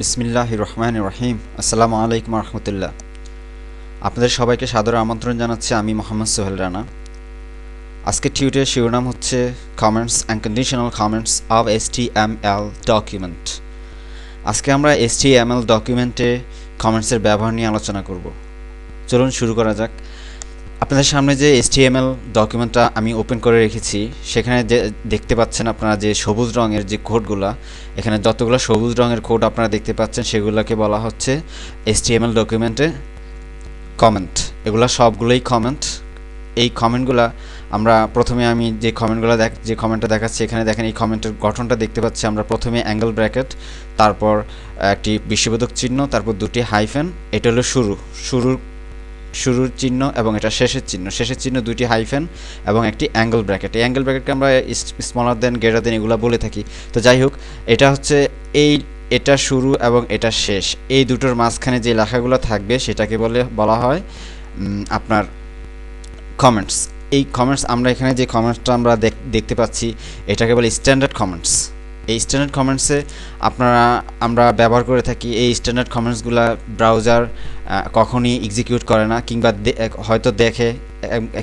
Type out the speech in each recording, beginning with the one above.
বিসমিল্লাহ রহমান রহিম আসসালামু আলাইকুম রহমতুল্লাহ আপনাদের সবাইকে সাদর আমন্ত্রণ জানাচ্ছি, আমি মোহাম্মদ সোহেল রানা। আজকে টিউটের শিরোনাম হচ্ছে comments and conditional comments of S T M L document. আজকে আমরা এস টি এম এল ডকুমেন্টে কমেন্টসের ব্যবহার নিয়ে আলোচনা করব। চলুন শুরু করা যাক। আপনাদের সামনে যে এস এল ডকুমেন্টটা আমি ওপেন করে রেখেছি, সেখানে যে দেখতে পাচ্ছেন আপনারা যে সবুজ রঙের যে কোডগুলো এখানে যতগুলো সবুজ রঙের কোড আপনারা দেখতে পাচ্ছেন, সেগুলোকে বলা হচ্ছে এস এল ডকুমেন্টে কমেন্ট এগুলো সবগুলোই কমেন্ট এই কমেন্টগুলো আমরা প্রথমে আমি যে কমেন্টগুলো দেখ, যে কমেন্টটা দেখাচ্ছি, এখানে দেখেন এই কমেন্টের গঠনটা দেখতে পাচ্ছি আমরা। প্রথমে অ্যাঙ্গেল ব্র্যাকেট তারপর একটি বিশ্ববোধক চিহ্ন, তারপর দুটি হাইফেন এটা হলো শুরু। শুরুর শুরুর চিহ্ন এবং এটা শেষের চিহ্ন। শেষের চিহ্ন দুটি হাইফেন এবং একটি অ্যাঙ্গেল ব্র্যাকেট এই অ্যাঙ্গেল ব্র্যাকেটকে আমরা স্মলার দেন গ্রেটার দেন এগুলো বলে থাকি। তো যাই হোক, এটা হচ্ছে এই, এটা শুরু এবং এটা শেষ। এই দুটোর মাঝখানে যে লেখাগুলো থাকবে সেটাকে বলে, বলা হয় আপনার কমেন্টস এই কমেন্টস আমরা এখানে যে কমেন্টসটা আমরা দেখতে পাচ্ছি, এটাকে বলে স্ট্যান্ডার্ড কমেন্টস এই স্ট্যান্ডার্ড কমেন্টসে আপনারা, আমরা ব্যবহার করে থাকি এই স্ট্যান্ডার্ড কমেন্টসগুলো ব্রাউজার কখনই এক্সিকিউট করে না কিংবা হয়তো দেখে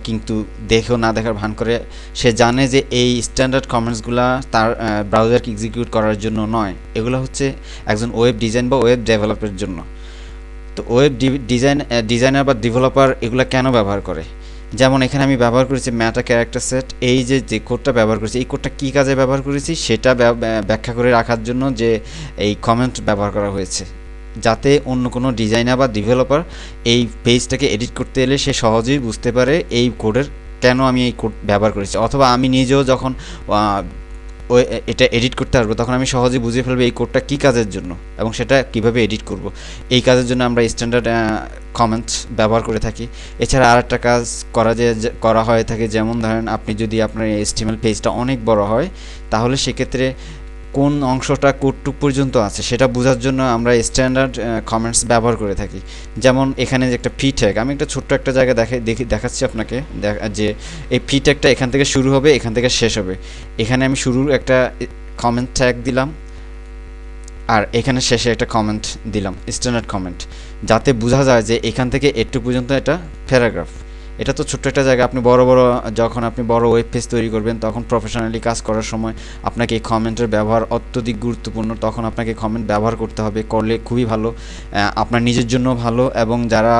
কিন্তু দেখেও না দেখার ভান করে। সে জানে যে এই স্ট্যান্ডার্ড কমেন্টসগুলো তার ব্রাউজারকে এক্সিকিউট করার জন্য নয়। এগুলো হচ্ছে একজন ওয়েব ডিজাইন বা ওয়েব ডেভেলপের জন্য। তো ওয়েব ডিজাইন ডিজাইনার বা ডেভেলপার এগুলো কেন ব্যবহার করে? যেমন এখানে আমি ব্যবহার করেছি ম্যাটা ক্যারেক্টার সেট। এই যে যে কোডটা ব্যবহার করেছি, এই কোডটা কী কাজে ব্যবহার করেছি সেটা ব্যাখ্যা করে রাখার জন্য যে এই কমেন্ট ব্যবহার করা হয়েছে। যাতে অন্য কোনো ডিজাইনার বা ডেভেলপার এই পেজটাকে এডিট করতে এলে সে সহজেই বুঝতে পারে এই কোডের কেন আমি এই কোড ব্যবহার করেছি। অথবা আমি নিজেও যখন এটা এডিট করতে আসব তখন আমি সহজেই বুঝে ফেলব এই কোডটা কী কাজের জন্য এবং সেটা কীভাবে এডিট করব। এই কাজের জন্য আমরা স্ট্যান্ডার্ড কমেন্টস ব্যবহার করে থাকি। এছাড়া আর একটা কাজ করা যে করা হয়ে থাকে, যেমন ধরেন আপনি যদি আপনার এস্টিমেল পেজটা অনেক বড় হয়, তাহলে সেক্ষেত্রে কোন অংশটা কোটটুক পর্যন্ত আছে সেটা বোঝার জন্য আমরা স্ট্যান্ডার্ড কমেন্টস ব্যবহার করে থাকি। যেমন এখানে যে একটা ফি ট্যাগ আমি একটা ছোট্ট একটা জায়গা দেখে, দেখি, দেখাচ্ছি আপনাকে যে এই ফি ট্যাগটা এখান থেকে শুরু হবে, এখান থেকে শেষ হবে। এখানে আমি শুরুর একটা কমেন্ট ট্যাগ দিলাম, আর এখানে শেষে একটা কমেন্ট দিলাম স্ট্যান্ডার্ড কমেন্ট যাতে বোঝা যায় যে এখান থেকে একটু পর্যন্ত এটা প্যারাগ্রাফ এটা তো ছোট্ট একটা জায়গা। আপনি বড় বড়, যখন আপনি বড় ওয়েব পেজ তৈরি করবেন, তখন প্রফেশনালি কাজ করার সময় আপনাকে এই কমেন্টের ব্যবহার অত্যধিক গুরুত্বপূর্ণ। তখন আপনাকে কমেন্ট ব্যবহার করতে হবে, করলে খুবই ভালো আপনার নিজের জন্য ভালো এবং যারা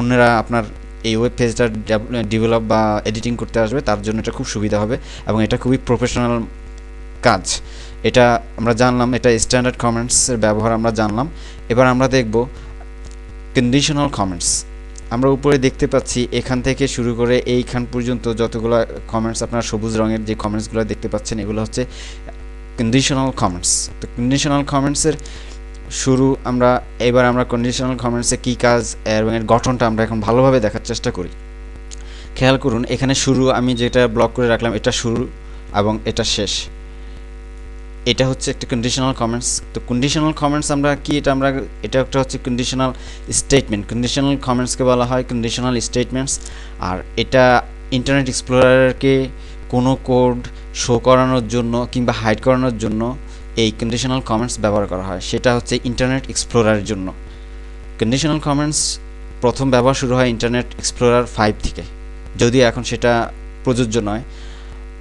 অন্যরা আপনার এই ওয়েব পেজটা ডেভেলপ বা এডিটিং করতে আসবে, তার জন্য এটা খুব সুবিধা হবে এবং এটা খুবই প্রফেশনাল কাজ। এটা আমরা জানলাম, এটা স্ট্যান্ডার্ড কমেন্টসের ব্যবহার আমরা জানলাম। এবার আমরা দেখব কন্ডিশনাল কমেন্টস আমরা উপরে দেখতে পাচ্ছি, এখান থেকে শুরু করে এইখান পর্যন্ত যতগুলো কমেন্টস আপনার সবুজ রঙের যে কমেন্টসগুলো দেখতে পাচ্ছেন, এগুলো হচ্ছে কন্ডিশনাল কমেন্টস তো কন্ডিশনাল কমেন্টসের শুরু আমরা, এবার আমরা কন্ডিশনাল কমেন্টসে কী কাজ, এবং এর গঠনটা আমরা এখন ভালোভাবে দেখার চেষ্টা করি। খেয়াল করুন, এখানে শুরু আমি যেটা ব্লক করে রাখলাম, এটা শুরু এবং এটা শেষ। এটা হচ্ছে একটা কন্ডিশনাল কমেন্টস তো কন্ডিশনাল কমেন্টস আমরা কি, এটা আমরা, এটা একটা হচ্ছে কন্ডিশনাল স্টেটমেন্ট কন্ডিশনাল কমেন্টসকে বলা হয় কন্ডিশনাল স্টেটমেন্টস আর এটা ইন্টারনেট এক্সপ্লোরারকে কোনো কোড শো করানোর জন্য কিংবা হাইড করানোর জন্য এই কন্ডিশনাল কমেন্টস ব্যবহার করা হয়। সেটা হচ্ছে ইন্টারনেট এক্সপ্লোরারের জন্য। কন্ডিশনাল কমেন্টস প্রথম ব্যবহার শুরু হয় ইন্টারনেট এক্সপ্লোরার ফাইভ থেকে। যদিও এখন সেটা প্রযোজ্য নয়,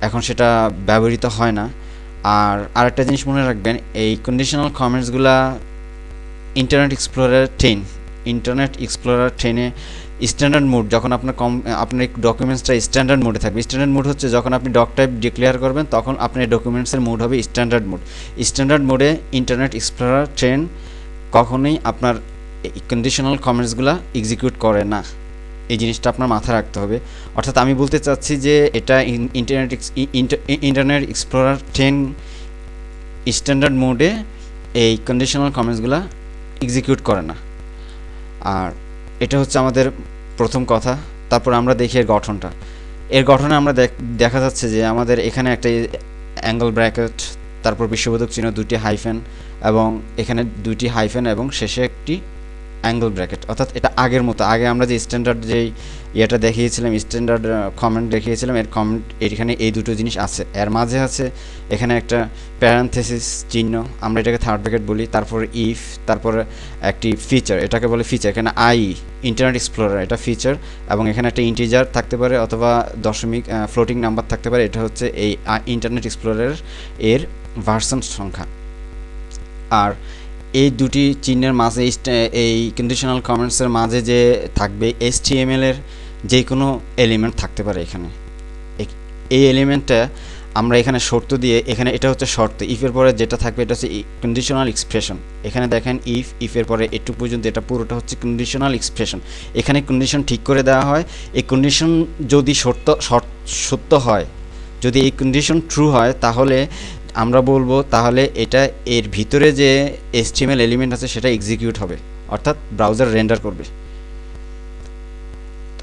এখন সেটা ব্যবহৃত হয় না। আর আরেকটা জিনিস মনে রাখবেন, এই conditional কমেন্টসগুলা Internet Explorer ten Internet Explorer টেনে স্ট্যান্ডার্ড মোড যখন আপনার কম আপনার ডকুমেন্টসটা স্ট্যান্ডার্ড মোডে থাকবে। স্ট্যান্ডার্ড মোড হচ্ছে যখন আপনি ডক টাইপ ডিক্লেয়ার করবেন, তখন আপনার ডকুমেন্টসের মোড হবে স্ট্যান্ডার্ড মোড স্ট্যান্ডার্ড মোডে ইন্টারনেট এক্সপ্লোরার ট্রেন কখনোই আপনার কন্ডিশনাল কমেন্টসগুলো এক্সিকিউট করে না। এই জিনিসটা আপনার মাথায় রাখতে হবে। অর্থাৎ আমি বলতে চাচ্ছি যে এটা Internet Internet Explorer ten standard মোডে এই কন্ডিশনাল কমেন্টসগুলো এক্সিকিউট করে না। আর এটা হচ্ছে আমাদের প্রথম কথা। তারপর আমরা দেখি এর গঠনটা। এর গঠনে আমরা দেখা যাচ্ছে যে আমাদের এখানে একটা অ্যাঙ্গেল ব্র্যাকেট তারপর বিশ্ববোধক চিহ্ন দুটি হাইফেন এবং এখানে দুটি হাইফেন এবং শেষে একটি অ্যাঙ্গেল ব্র্যাকেট অর্থাৎ এটা আগের মতো। আগে আমরা যে স্ট্যান্ডার্ড যেই ইয়েটা দেখিয়েছিলাম স্ট্যান্ডার্ড কমেন্ট দেখিয়েছিলাম, এর কমেন্ট এখানে এই দুটো জিনিস আছে। এর মাঝে আছে এখানে একটা প্যারান্থেসিস চিহ্ন, আমরা এটাকে থার্ড ব্র্যাকেট বলি, তারপর ইফ তারপর একটি ফিচার এটাকে বলে ফিচার এখানে আই ইন্টারনেট এক্সপ্লোরার এটা ফিচার এবং এখানে একটা ইন্টিজার থাকতে পারে অথবা দশমিক ফ্লোটিং নাম্বার থাকতে পারে, এটা হচ্ছে এই ইন্টারনেট এক্সপ্লোরার এর ভার্সন সংখ্যা। আর এই দুটি চিহ্নের মাঝে এই কন্ডিশনাল কমেন্টসের মাঝে যে থাকবে এস টি এম এর যে কোনো এলিমেন্ট থাকতে পারে এখানে। এই এলিমেন্টটা আমরা এখানে শর্ত দিয়ে, এখানে এটা হচ্ছে শর্ত ইফের পরে যেটা থাকবে এটা হচ্ছে কন্ডিশনাল এক্সপ্রেশন এখানে দেখেন ইফ ইফের পরে একটু পর্যন্ত এটা পুরোটা হচ্ছে কন্ডিশনাল এক্সপ্রেশন এখানে কন্ডিশন ঠিক করে দেওয়া হয়, এই কন্ডিশন যদি শর্ত সত্য হয়, যদি এই কন্ডিশন ট্রু হয়, তাহলে আমরা বলব তাহলে এটা এর ভিতরে যে এসটিএমএল এলিমেন্ট আছে সেটা এক্সিকিউট হবে, অর্থাৎ ব্রাউজার রেন্ডার করবে।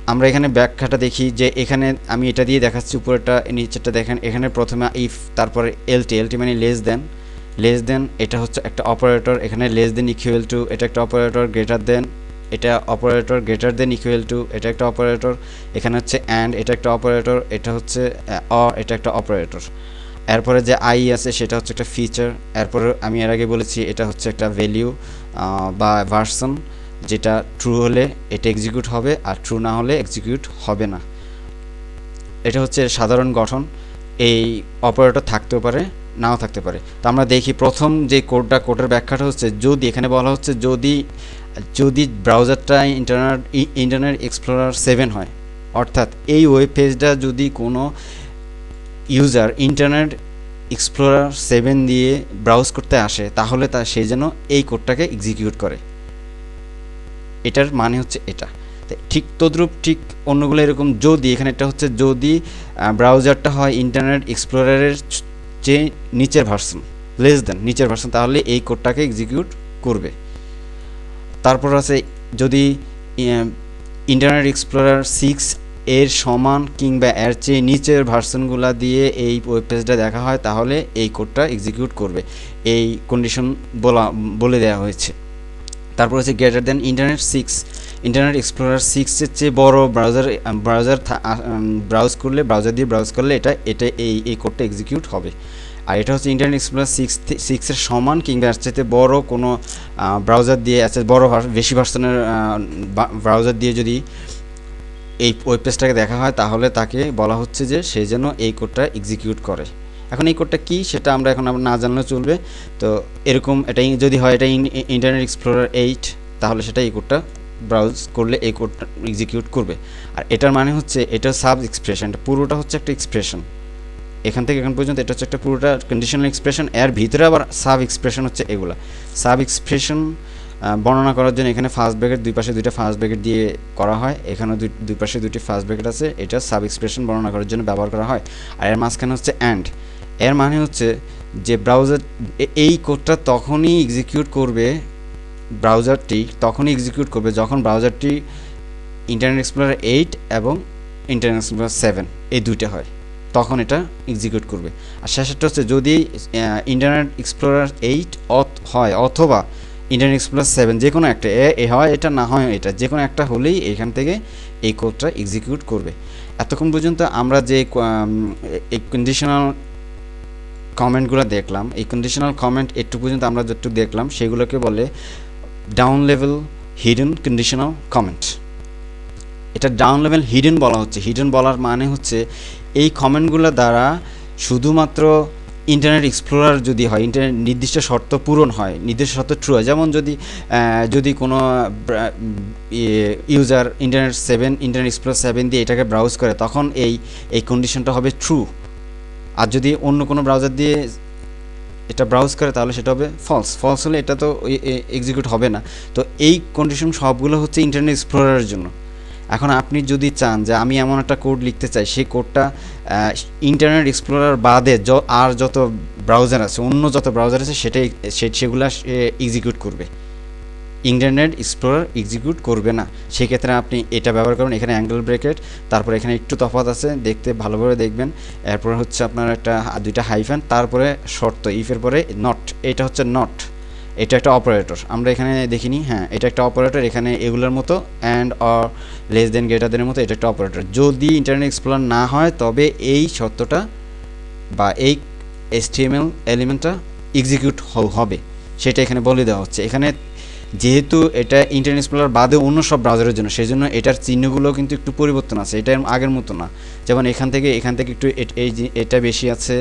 আমরা এখানে ব্যাখ্যাটা দেখি যে এখানে আমি এটা দিয়ে দেখাচ্ছি উপরেটা নিচেরটা দেখেন, এখানে প্রথমে ইফ তারপরে এলটি এলটি মানে লেস দেন লেস দেন এটা হচ্ছে একটা অপারেটর এখানে লেস দেন ইকুয়াল টু এটা একটা অপারেটর গ্রেটার দেন এটা operator greater than equal to এটা একটা অপারেটর এখানে হচ্ছে অ্যান্ড এটা একটা অপারেটর এটা হচ্ছে অ এটা একটা অপারেটর এরপরে যে আই আছে সেটা হচ্ছে একটা ফিচার এরপরে আমি এর আগে বলেছি এটা হচ্ছে একটা ভ্যালিউ বা ভার্সন যেটা ট্রু হলে এটা এক্সিকিউট হবে আর ট্রু না হলে এক্সিকিউট হবে না। এটা হচ্ছে সাধারণ গঠন, এই অপারেটর থাকতেও পারে, নাও থাকতে পারে। তো আমরা দেখি প্রথম যে কোডটা কোডের ব্যাখ্যাটা হচ্ছে যদি, এখানে বলা হচ্ছে যদি যদি ব্রাউজারটা ইন্টারনেট ইন্টারনেট এক্সপ্লোরার সেভেন হয়, অর্থাৎ এই ওয়েব পেজটা যদি কোনো ইউজার ইন্টারনেট এক্সপ্লোরার সেভেন দিয়ে ব্রাউজ করতে আসে, তাহলে তা সে যেন এই কোডটাকে এক্সিকিউট করে। এটার মানে হচ্ছে এটা। ঠিক তদ্রূপ ঠিক অন্যগুলো এরকম যদি, এখানে এটা হচ্ছে যদি ব্রাউজারটা হয় ইন্টারনেট এক্সপ্লোরারের যে নিচের ভার্সন লেস দেন নিচের ভার্সন তাহলে এই কোডটাকে এক্সিকিউট করবে। তারপর আছে যদি ইন্টারনেট এক্সপ্লোরার সিক্স এর সমান কিংবা এর চেয়ে নিচের ভার্সনগুলো দিয়ে এই ওয়েব পেজটা দেখা হয়, তাহলে এই কোডটা এক্সিকিউট করবে। এই কন্ডিশন বলা, বলে দেওয়া হয়েছে। তারপর হচ্ছে greater than Internet six Internet Explorer সিক্সের চেয়ে বড় ব্রাউজার ব্রাউজার ব্রাউজ করলে ব্রাউজার দিয়ে ব্রাউজ করলে এটা এটা এই এই কোডটা এক্সিকিউট হবে। আর এটা হচ্ছে ইন্টারনেট এক্সপ্লোরার সিক্স সিক্সের সমান কিংবা এর চাইতে বড় কোনো ব্রাউজার দিয়ে আছে বড় বেশি ভার্সনের ব্রাউজার দিয়ে যদি এই ওয়েব পেজটাকে দেখা হয়, তাহলে তাকে বলা হচ্ছে যে সে যেন এই কোডটা এক্সিকিউট করে। এখন এই কোডটা কী সেটা আমরা এখন আমরা না জানলেও চলবে। তো এরকম এটা যদি হয় এটা ইন্টারনেট এক্সপ্লোরার এইট তাহলে সেটা এই কোডটা ব্রাউজ করলে এই কোডটা এক্সিকিউট করবে। আর এটার মানে হচ্ছে এটা সাব এক্সপ্রেশন পুরোটা হচ্ছে একটা এক্সপ্রেশন এখান থেকে এখান পর্যন্ত এটা হচ্ছে একটা পুরোটা কন্ডিশনাল এক্সপ্রেশন এর ভিতরে আবার সাব এক্সপ্রেশন হচ্ছে এগুলা। সাব এক্সপ্রেশন বর্ণনা করার জন্য এখানে ফার্স্ট ব্র্যাকেট দুই পাশে দুইটা ফার্স্ট ব্র্যাকেট দিয়ে করা হয়। এখানে দুই পাশে দুইটি ফার্স্ট ব্র্যাকেট আছে। এটা সাব এক্সপ্রেশন বর্ণনা করার জন্য ব্যবহার করা হয়। আর এর মাঝখানে হচ্ছে অ্যান্ড এর মানে হচ্ছে যে ব্রাউজার এই কোডটা তখনই এক্সিকিউট করবে ব্রাউজারটি তখনই এক্সিকিউট করবে যখন ব্রাউজারটি ইন্টারনেট এক্সপ্লোরার এইট এবং ইন্টারনেট এক্সপ্লোরার সেভেন এই দুইটা হয়। তখন এটা এক্সিকিউট করবে। আর শেষেরটা হচ্ছে যদি ইন্টারনেট এক্সপ্লোরার এইট হয় অথবা ইন্টারনেট এক্সপ্লোরার সেভেন যে কোনো একটা, এ হয়, এটা না হয়, এটা। যে কোনো একটা হলেই এখান থেকে এই কোডটা এক্সিকিউট করবে। এতক্ষণ পর্যন্ত আমরা যে এই কন্ডিশনাল কমেন্টগুলো দেখলাম, এই কন্ডিশনাল কমেন্ট একটু পর্যন্ত আমরা যতটুকু দেখলাম, সেগুলোকে বলে down level hidden conditional comment এটা ডাউন লেভেল হিডেন বলা হচ্ছে। হিডেন বলার মানে হচ্ছে, এই কমেন্টগুলো দ্বারা শুধুমাত্র ইন্টারনেট এক্সপ্লোরার যদি হয় ইন্টারনেট নির্দিষ্ট শর্ত পূরণ হয়, নির্দিষ্ট শর্ত ট্রু হয়, যেমন যদি যদি কোনো user Internet seven Internet Explorer seven দিয়ে এটাকে ব্রাউজ করে, তখন এই এই কন্ডিশনটা হবে ট্রু আর যদি অন্য কোনো ব্রাউজার দিয়ে এটা ব্রাউজ করে, তাহলে সেটা হবে ফলস ফলস হলে এটা তো এক্সিকিউট হবে না। তো এই কন্ডিশন সবগুলো হচ্ছে ইন্টারনেট এক্সপ্লোরারের জন্য। এখন আপনি যদি চান যে আমি এমন একটা কোড লিখতে চাই, সেই কোডটা ইন্টারনেট এক্সপ্লোরার বাদে আর যত ব্রাউজার আছে, অন্য যত ব্রাউজার আছে, সেটাই সেগুলো এক্সিকিউট করবে। ইন্টারনেট এক্সপ্লোরার এক্সিকিউট করবে না। সেক্ষেত্রে আপনি এটা ব্যবহার করবেন এখানে অ্যাঙ্গেল ব্রেকেট তারপরে এখানে একটু তফাৎ আছে, দেখতে ভালোভাবে দেখবেন। এরপর হচ্ছে আপনার একটা, দুইটা হাইফেন তারপরে শর্ত ইফের পরে নট এটা হচ্ছে নট এটা একটা অপারেটর আমরা এখানে দেখিনি হ্যাঁ এটা একটা অপারেটর এখানে এগুলোর মতো and or less than greater দেনের মতো এটা একটা অপারেটর যদি ইন্টারনেট এক্সপ্লোরার না হয়, তবে এই সত্যটা বা এই এসটিএমএল এলিমেন্টটা এক্সিকিউট হবে। সেটা এখানে বলে দেওয়া হচ্ছে। এখানে যেহেতু এটা ইন্টারনেট এক্সপ্লোরার বাদে অন্য সব ব্রাউজারের জন্য সেই জন্য এটার চিহ্নগুলো কিন্তু একটু পরিবর্তন আছে। এটা আগের মতো না। যেমন এখান থেকে এখান থেকে একটু এই এটা বেশি আছে,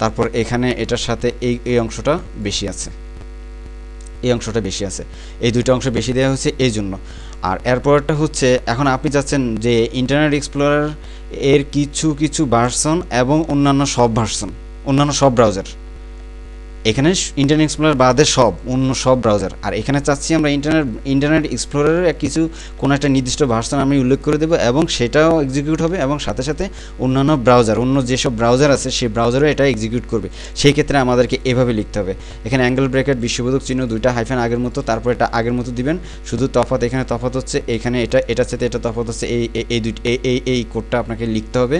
তারপর এখানে এটার সাথে এই এই অংশটা বেশি আছে। এই অংশটা বেশি আছে। এই দুইটা অংশ বেশি দেওয়া হচ্ছে এই জন্য। আর এরপরটা হচ্ছে, এখন আপনি চাচ্ছেন যে ইন্টারনেট এক্সপ্লোরার এর কিছু কিছু ভার্সন এবং অন্যান্য সব ভার্সন অন্যান্য সব ব্রাউজার এখানে ইন্টারনেট এক্সপ্লোরার বাদে সব, অন্য সব ব্রাউজার আর এখানে চাচ্ছি আমরা ইন্টারনেট ইন্টারনেট এক্সপ্লোরারের কিছু, কোনো একটা নির্দিষ্ট ভার্সন আমি উল্লেখ করে দেবো এবং সেটাও এক্সিকিউট হবে এবং সাথে সাথে অন্যান্য ব্রাউজার অন্য যেসব ব্রাউজার আছে সেই ব্রাউজারও এটা এক্সিকিউট করবে। সেই ক্ষেত্রে আমাদেরকে এভাবে লিখতে হবে। এখানে অ্যাঙ্গেল ব্রেকেট বিশ্ববোধক চিহ্ন দুইটা হাইফেন আগের মতো, তারপর এটা আগের মতো দিবেন। শুধু তফাত এখানে তফাত হচ্ছে, এখানে এটা, এটার সাথে এটা তফাত হচ্ছে, এই এই দুই এই এই কোডটা আপনাকে লিখতে হবে।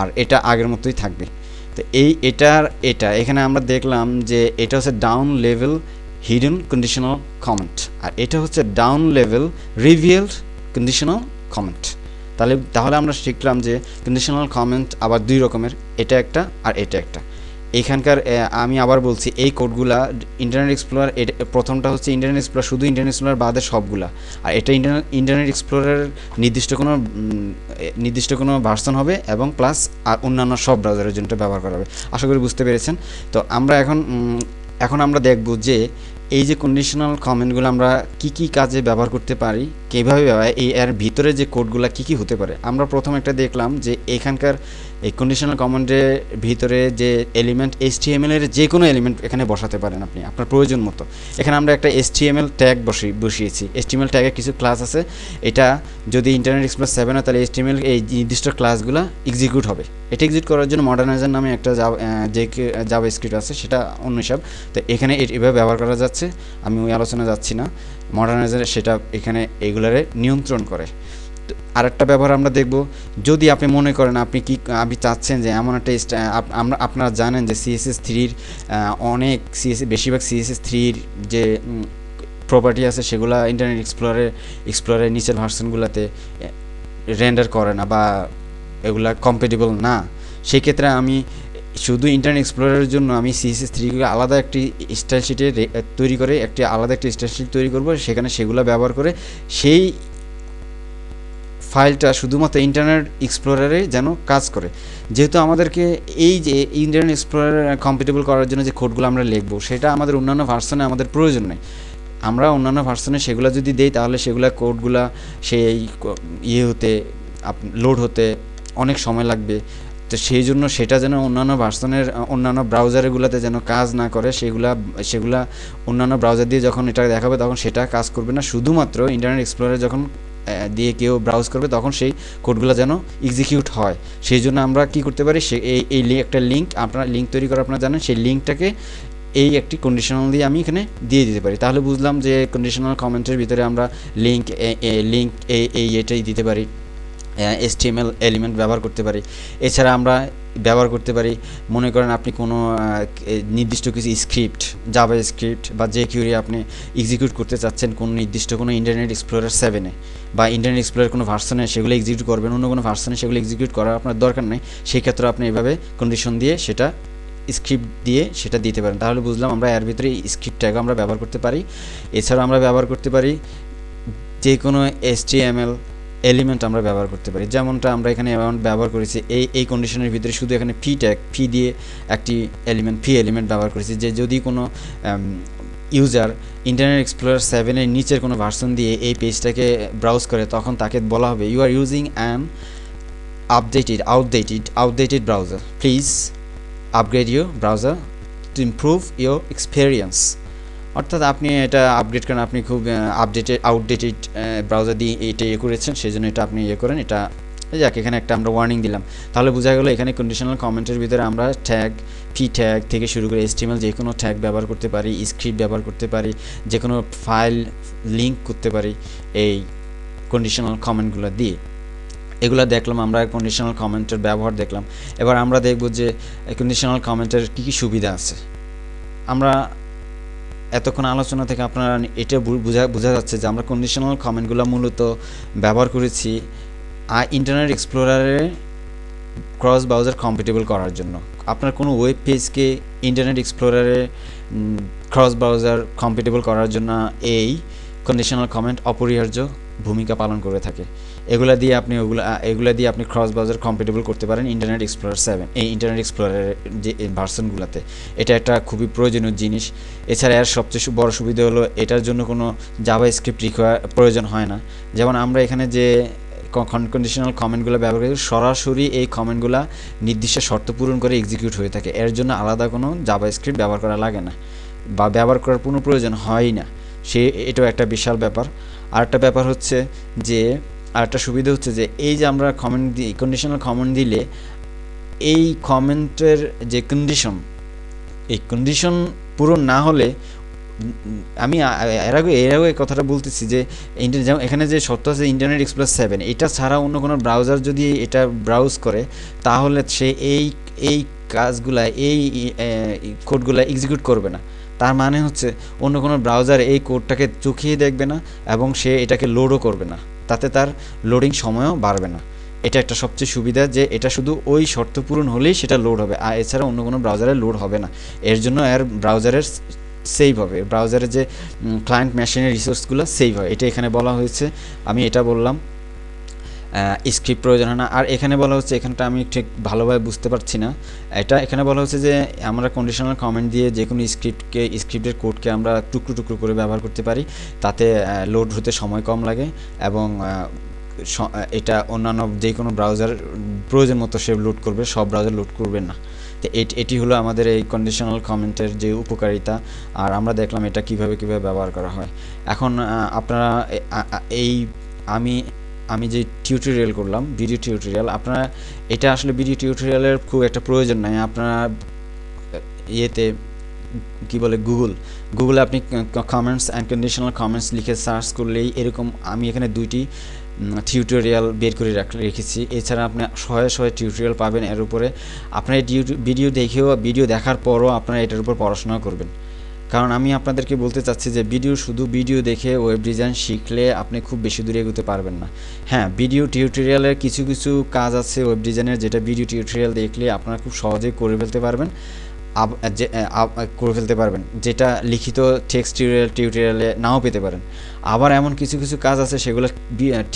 আর এটা আগের মতোই থাকবে। তো এই এটার এটা, এখানে আমরা দেখলাম যে এটা হচ্ছে down level hidden conditional comment আর এটা হচ্ছে down level revealed conditional comment তাহলে তাহলে আমরা শিখলাম যে কন্ডিশনাল কমেন্ট আবার দুই রকমের, এটা একটা আর এটা একটা। এখানকার আমি আবার বলছি, এই কোডগুলা ইন্টারনেট এক্সপ্লোরার প্রথমটা হচ্ছে ইন্টারনেট এক্সপ্লোরার শুধু ইন্টারনেট এক্সপ্লোরার বাদে সবগুলা। আর এটা ইন্টারনেট এক্সপ্লোরার নির্দিষ্ট কোনো নির্দিষ্ট কোনো ভার্সন হবে এবং প্লাস আর অন্যান্য সব ব্রাউজারের জন্য ব্যবহার করা হবে। আশা করি বুঝতে পেরেছেন। তো আমরা এখন এখন আমরা দেখব যে এই যে কন্ডিশনাল কমেন্টগুলো আমরা কি কি কাজে ব্যবহার করতে পারি কীভাবে এই এর ভিতরে যে কোডগুলো কি কি হতে পারে, আমরা প্রথম একটা দেখলাম যে এখানকার এই কন্ডিশনাল কমেন্টের ভিতরে যে এলিমেন্ট এস এর যে কোনো এলিমেন্ট এখানে বসাতে পারেন আপনি, আপনার প্রয়োজন মতো। এখানে আমরা একটা এস ট্যাগ বসি, বসিয়েছি। এস ট্যাগে কিছু ক্লাস আছে, এটা যদি ইন্টারনেট এক্সপ্রেস সেভেন হয়, তাহলে এস এই নির্দিষ্ট ক্লাসগুলো এক্সিকিউট হবে। এটা এক্সিকিউট করার জন্য মডার্নাইজার নামে একটা যে জাভা স্ক্রিপ্ট আছে, সেটা অন্য হিসাব। তো এখানে এভাবে ব্যবহার করা যাচ্ছে, আমি ওই আলোচনা যাচ্ছি না। মডার্নাইজার সেটা এখানে এগুলারে নিয়ন্ত্রণ করে। আরেকটা ব্যবহার আমরা দেখব, যদি আপনি মনে করেন আপনি কি, আপনি চাচ্ছেন যে এমন একটা আমরা, আপনারা জানেন যে সিএসএস থ্রির অনেক সিএস বেশিরভাগ সিএসএস থ্রির যে প্রপার্টি আছে সেগুলো ইন্টারনেট এক্সপ্লোরের এক্সপ্লোরের নিচের ভার্সনগুলোতে রেন্ডার করে না বা এগুলা কম্পেটেবল না। সেই ক্ষেত্রে আমি শুধু ইন্টারনেট এক্সপ্লোরের জন্য আমি সিএসএস থ্রিকে আলাদা একটি স্টাইল শিটে তৈরি করে, একটি আলাদা একটি স্টাইল শিট তৈরি করব, সেখানে সেগুলো ব্যবহার করে সেই ফাইলটা শুধুমাত্র ইন্টারনেট এক্সপ্লোরারে যেন কাজ করে। যেহেতু আমাদেরকে এই যে ইন্টারনেট এক্সপ্লোরার কম্পিটেবল করার জন্য যে কোডগুলো আমরা লিখব, সেটা আমাদের অন্যান্য ভার্সনে আমাদের প্রয়োজন নেই। আমরা অন্যান্য ভার্সনে সেগুলো যদি দেই, তাহলে সেগুলো কোডগুলা সেই ইয়ে হতে লোড হতে অনেক সময় লাগবে। তো সেই জন্য সেটা যেন অন্যান্য ভার্সনের অন্যান্য ব্রাউজারগুলোতে যেন কাজ না করে, সেগুলা সেগুলা অন্যান্য ব্রাউজার দিয়ে যখন এটা দেখাবে তখন সেটা কাজ করবে না। শুধুমাত্র ইন্টারনেট এক্সপ্লোরে যখন দিয়ে কেউ ব্রাউজ করবে তখন সেই কোডগুলো যেন এক্সিকিউট হয়। সেই জন্য আমরা কি করতে পারি, সে, এই একটা লিঙ্ক আপনারা লিঙ্ক তৈরি করে আপনারা জানেন, সেই লিঙ্কটাকে এই একটি কন্ডিশনাল দিয়ে আমি এখানে দিয়ে দিতে পারি। তাহলে বুঝলাম যে কন্ডিশনাল কমেন্টের ভিতরে আমরা লিঙ্ক লিঙ্ক এই এটাই দিতে পারি। এসটিএমএল এলিমেন্ট ব্যবহার করতে পারি। এছাড়া আমরা ব্যবহার করতে পারি, মনে করেন আপনি কোনো নির্দিষ্ট কিছু স্ক্রিপ্ট জাভা স্ক্রিপ্ট বা যে কিউরি আপনি এক্সিকিউট করতে চাচ্ছেন কোনো নির্দিষ্ট কোনো ইন্টারনেট এক্সপ্লোরার সেভেনে বা ইন্টারনেট এক্সপ্লোরার কোনো ভার্সনে সেগুলো এক্সিকিউট করবেন, অন্য কোনো ভার্সনে সেগুলো এক্সিকিউট করার আপনার দরকার নেই। সেই ক্ষেত্রে আপনি এভাবে কন্ডিশন দিয়ে সেটা স্ক্রিপ্ট দিয়ে সেটা দিতে পারেন। তাহলে বুঝলাম আমরা এর ভিতরে স্ক্রিপ্ট ট্যাগও আমরা ব্যবহার করতে পারি। এছাড়াও আমরা ব্যবহার করতে পারি যে কোনো এস এলিমেন্ট আমরা ব্যবহার করতে পারি। যেমনটা আমরা এখানে অ্যামাউন্ট ব্যবহার করেছি, এই এই কন্ডিশনের ভিতরে শুধু এখানে ফি ট্যাগ ফি দিয়ে একটি এলিমেন্ট ফি এলিমেন্ট ব্যবহার করেছি যে যদি কোনো ইউজার ইন্টারনেট এক্সপ্লোরার সেভেনের নিচের কোনো ভার্সন দিয়ে এই পেজটাকে ব্রাউজ করে, তখন তাকে বলা হবে you are using an updated outdated outdated browser please upgrade your browser to improve your experience অর্থাৎ আপনি এটা আপডেট করেন, আপনি খুব আপডেটেড আউটডেটেড ব্রাউজার দিয়ে এটা ইয়ে করেছেন সেই জন্য এটা আপনি ইয়ে করেন, এটা যাক, এখানে একটা আমরা ওয়ার্নিং দিলাম। তাহলে বোঝা গেলো এখানে কন্ডিশনাল কমেন্টের ভিতরে আমরা ট্যাগ ফি ট্যাগ থেকে শুরু করে এস্টিমেল যে কোনো ট্যাগ ব্যবহার করতে পারি স্ক্রিপ্ট ব্যবহার করতে পারি, যে কোনো ফাইল লিঙ্ক করতে পারি এই কন্ডিশনাল কমেন্টগুলো দিয়ে। এগুলো দেখলাম, আমরা কন্ডিশনাল কমেন্টের ব্যবহার দেখলাম। এবার আমরা দেখব যে কন্ডিশনাল কমেন্টের কী কী সুবিধা আছে। আমরা এতক্ষণ আলোচনা থেকে আপনারা এটা বোঝা বোঝা যাচ্ছে যে আমরা কন্ডিশনাল কমেন্টগুলো মূলত ব্যবহার করেছি ইন্টারনেট এক্সপ্লোরারে ক্রস ব্রাউজার কম্পিটেবল করার জন্য। আপনার কোনো ওয়েব পেজকে ইন্টারনেট এক্সপ্লোরারে ক্রস ব্রাউজার কম্পিটেবল করার জন্য এই কন্ডিশনাল কমেন্ট অপরিহার্য ভূমিকা পালন করে থাকে। এগুলা দিয়ে আপনি ওগুলো এগুলা দিয়ে আপনি ক্রস ব্রাউজার কম্পিটেবল করতে পারেন ইন্টারনেট এক্সপ্লোরার সেভেন এই ইন্টারনেট এক্সপ্লোরারের যে ভার্সনগুলোতে এটা একটা খুবই প্রয়োজনীয় জিনিস। এছাড়া এর সবচেয়ে বড় সুবিধা হলো এটার জন্য কোনো জাভা স্ক্রিপ্ট রিকোয়ার প্রয়োজন হয় না। যেমন আমরা এখানে যে কন্ডিশনাল কমেন্টগুলো ব্যবহার করি, সরাসরি এই কমেন্টগুলো নির্দিষ্ট শর্ত পূরণ করে এক্সিকিউট হয়ে থাকে। এর জন্য আলাদা কোনো জাভা স্ক্রিপ্ট ব্যবহার করা লাগে না বা ব্যবহার করার কোনো প্রয়োজন হয় না। সে, এটাও একটা বিশাল ব্যাপার। আরেকটা ব্যাপার হচ্ছে যে আরেকটা সুবিধা হচ্ছে যে এই যে আমরা কমেন্ট দিই কন্ডিশনাল কমেন্ট দিলে এই কমেন্টের যে কন্ডিশন এই কন্ডিশন পূরণ না হলে আমি এর আগে এর আগে কথাটা বলতেছি যে যেমন এখানে যে শর্ত আছে ইন্টারনেট এক্সপ্লোর সেভেন এটা ছাড়া অন্য কোনো ব্রাউজার যদি এটা ব্রাউজ করে, তাহলে সে এই এই কাজগুলা, এই কোডগুলা এক্সিকিউট করবে না। তার মানে হচ্ছে অন্য কোনো ব্রাউজার এই কোডটাকে চোখিয়ে দেখবে না এবং সে এটাকে লোডও করবে না। তাতে তার লোডিং সময়ও বাড়বে না। এটা একটা সবচেয়ে সুবিধা যে এটা শুধু ওই শর্ত পূরণ হলেই সেটা লোড হবে, আর এছাড়া অন্য কোনো ব্রাউজারে লোড হবে না। এর জন্য এর ব্রাউজারের সেভ হবে ব্রাউজারের যে ক্লায়েন্ট মেশিনের রিসোর্সগুলো সেভ হয়। এটা এখানে বলা হয়েছে। আমি এটা বললাম। স্ক্রিপ্ট প্রয়োজন হয় না। আর এখানে বলা হচ্ছে, এখানটা আমি ঠিক ভালোভাবে বুঝতে পারছি না। এটা এখানে বলা হচ্ছে যে, আমরা কন্ডিশনাল কমেন্ট দিয়ে যে কোনো স্ক্রিপ্টকে স্ক্রিপ্টের কোডকে আমরা টুকরো টুকরো করে ব্যবহার করতে পারি। তাতে লোড হতে সময় কম লাগে এবং এটা অন্যান্য যে কোনো ব্রাউজার প্রয়োজন মতো সে লোড করবে, সব ব্রাউজার লোড করবে না। তো এট- হলো আমাদের এই কন্ডিশনাল কমেন্টের যে উপকারিতা। আর আমরা দেখলাম এটা কীভাবে কীভাবে ব্যবহার করা হয়। এখন আপনারা এই, আমি আমি যে টিউটোরিয়াল করলাম ভিডিও টিউটোরিয়াল আপনারা, এটা আসলে ভিডিও টিউটোরিয়ালের খুব একটা প্রয়োজন নাই। আপনারা ইয়েতে, কি বলে গুগল গুগলে আপনি কমেন্টস অ্যান্ড কন্ডিশনাল কমেন্টস লিখে সার্চ করলেই এরকম আমি এখানে দুইটি টিউটোরিয়াল বের করে রাখ, রেখেছি। এছাড়া আপনি শয়ে শয়ে টিউটোরিয়াল পাবেন এর উপরে। আপনার ভিডিও দেখেও ভিডিও দেখার পরও আপনারা এটার উপর পড়াশোনা করবেন। কারণ আমি আপনাদেরকে বলতে চাচ্ছি যে ভিডিও শুধু ভিডিও দেখে ওয়েব ডিজাইন শিখলে আপনি খুব বেশি দূরে এগোতে পারবেন না। হ্যাঁ ভিডিও টিউটোরিয়ালের কিছু কিছু কাজ আছে ওয়েব ডিজাইনের যেটা ভিডিও টিউটোরিয়াল দেখলে আপনারা খুব সহজেই করে ফেলতে পারবেন। করে ফেলতে পারবেন। যেটা লিখিত টেক্সট টিউটোরিয়াল টিউটোরিয়ালে নাও পেতে পারেন। আবার এমন কিছু কিছু কাজ আছে, সেগুলো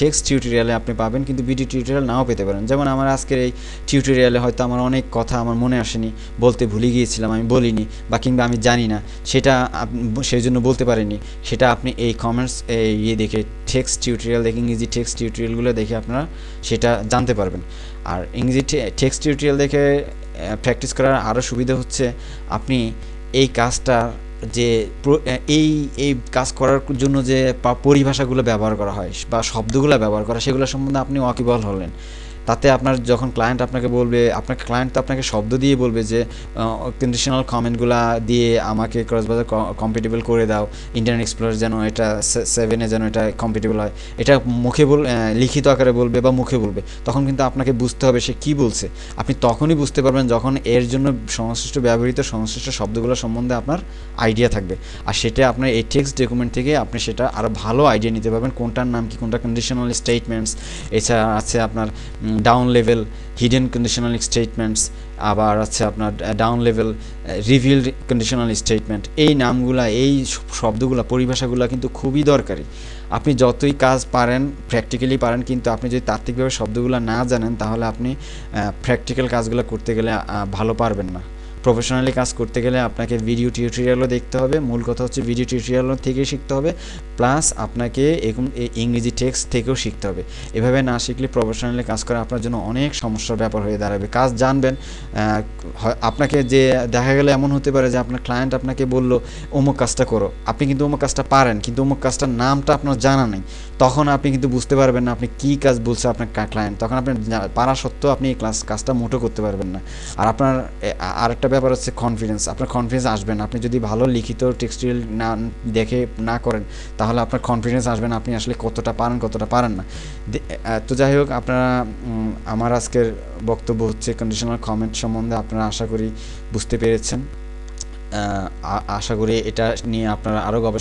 টেক্সট টিউটোরিয়ালে আপনি পাবেন, কিন্তু ভিডিও টিউটোরিয়াল নাও পেতে পারেন। যেমন আমার আজকের এই টিউটোরিয়ালে হয়তো আমার অনেক কথা আমার মনে আসেনি, বলতে ভুলে গিয়েছিলাম, আমি বলিনি বা কিংবা আমি জানি না, সেটা সেই জন্য বলতে পারিনি। সেটা আপনি এই কমেন্টস ইয়ে দেখে টেক্সট টিউটোরিয়াল দেখে, ইংরেজি টেক্সট টিউটোরিয়ালগুলো দেখে আপনারা সেটা জানতে পারবেন। আর ইংরেজি টেক্সট টিউটোরিয়াল দেখে প্র্যাকটিস করার আরও সুবিধা হচ্ছে আপনি এই কাজটা যে এই এই কাজ করার জন্য যে পরিভাষাগুলো ব্যবহার করা হয় বা শব্দগুলো ব্যবহার করা, সেগুলো সম্বন্ধে আপনি ওয়াকিবহাল হলেন। তাতে আপনার যখন ক্লায়েন্ট আপনাকে বলবে আপনার ক্লায়েন্ট তো আপনাকে শব্দ দিয়ে বলবে যে কন্ডিশনাল কমেন্টগুলা দিয়ে আমাকে ক্রসবাজার কম্পিটেবল করে দাও। ইন্টারনেট এক্সপ্লোর যেন এটা সেভেনে যেন এটা কম্পিটেবল হয়। এটা মুখে বল লিখিত আকারে বলবে বা মুখে বলবে। তখন কিন্তু আপনাকে বুঝতে হবে সে কি বলছে। আপনি তখনই বুঝতে পারবেন যখন এর জন্য সংশ্লিষ্ট, ব্যবহৃত সংশ্লিষ্ট শব্দগুলো সম্বন্ধে আপনার আইডিয়া থাকবে। আর সেটা আপনার এই টেক্সট ডকুমেন্ট থেকে আপনি সেটা আরও ভালো আইডিয়া নিতে পারবেন। কোনটার নাম কি? কোনটা কন্ডিশনাল স্টেটমেন্টস এছাড়া আছে আপনার down level hidden conditional statements আবার আছে আপনার down level reveal conditional statement এই নামগুলা, এই শব্দগুলো, পরিভাষাগুলো কিন্তু খুবই দরকারি। আপনি যতই কাজ পারেন প্র্যাকটিক্যালি পারেন, কিন্তু আপনি যদি তাত্ত্বিকভাবে শব্দগুলো না জানেন, তাহলে আপনি প্র্যাকটিক্যাল কাজগুলো করতে গেলে ভালো পারবেন না। প্রফেশনালি কাজ করতে গেলে আপনাকে ভিডিও টিউটোরিয়ালও দেখতে হবে। মূল কথা হচ্ছে ভিডিও টিউটোরিয়ালও থেকে শিখতে হবে। প্লাস আপনাকে এরকম ইংরেজি টেক্সট থেকেও শিখতে হবে। এভাবে না শিখলে প্রফেশনালি কাজ করা আপনার জন্য অনেক সমস্যার ব্যাপার হয়ে দাঁড়াবে। কাজ জানবেন আপনাকে যে দেখা গেলে এমন হতে পারে যে আপনার ক্লায়েন্ট আপনাকে বলল, অমুক কাজটা করো। আপনি কিন্তু অমুক কাজটা পারেন, কিন্তু অমুক কাজটার নামটা আপনার জানা নেই। তখন আপনি কিন্তু বুঝতে পারবেন না আপনি কী কাজ বলছে আপনার ক্লায়েন্ট তখন আপনি পারা সত্ত্বেও আপনি এই ক্লাস কাজটা মোটো করতে পারবেন না। আর আপনার আরেকটা ব্যাপার হচ্ছে কনফিডেন্স আপনার কনফিডেন্স আসবে না। আপনি যদি ভালো লিখিত টেক্সটাইল না দেখে না করেন, তাহলে আপনার কনফিডেন্স আসবেন আপনি আসলে কতটা পারেন কতটা পারেন না। তো যাই হোক, আপনারা আমার আজকের বক্তব্য হচ্ছে কন্ডিশনাল কমেন্ট সম্বন্ধে। আপনারা আশা করি বুঝতে পেরেছেন। আশা করি এটা নিয়ে আপনারা আরও গবেষণা